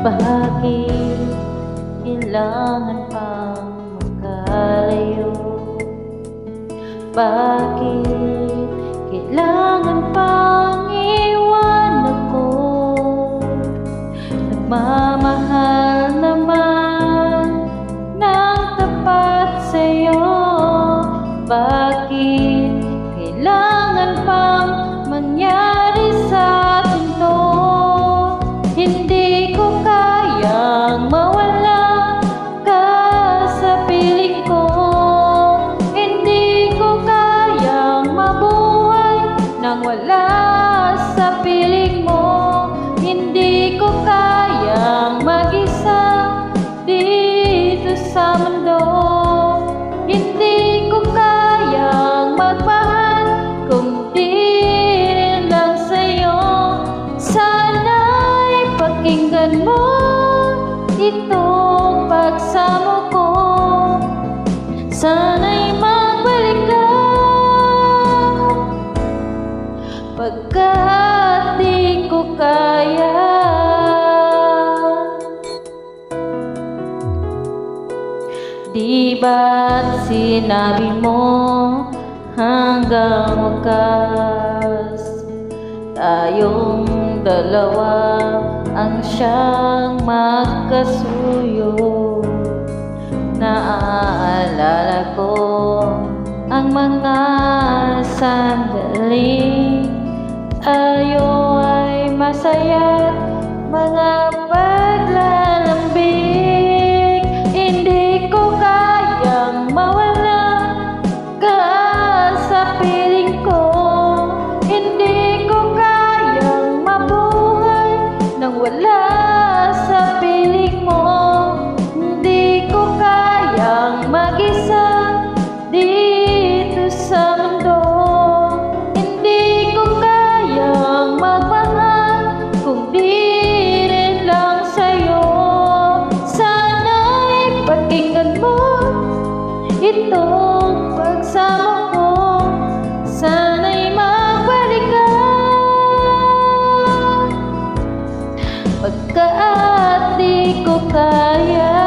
Bakit kailangan pang magkalayo? Bakit kailangan pang iwan ako? Nagmamahal itong pagsamo ko Sana'y magbalik ka Pagkat di ko kaya. Di ba't sinabi mo hanggang wakas? Tayong dalawa ang siyang magkasuyo Naaalala ko ang mga sandaling Tayo ay masaya. nitong pagsama ko Sana'y magbalik ka di ko kaya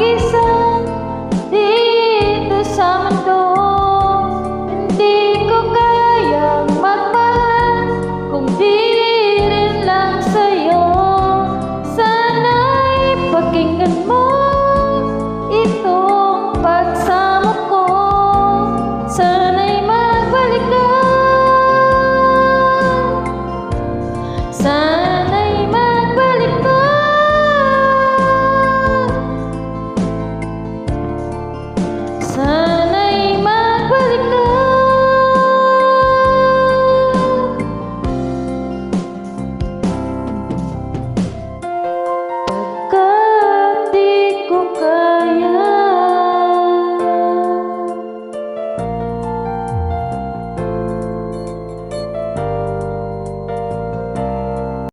que são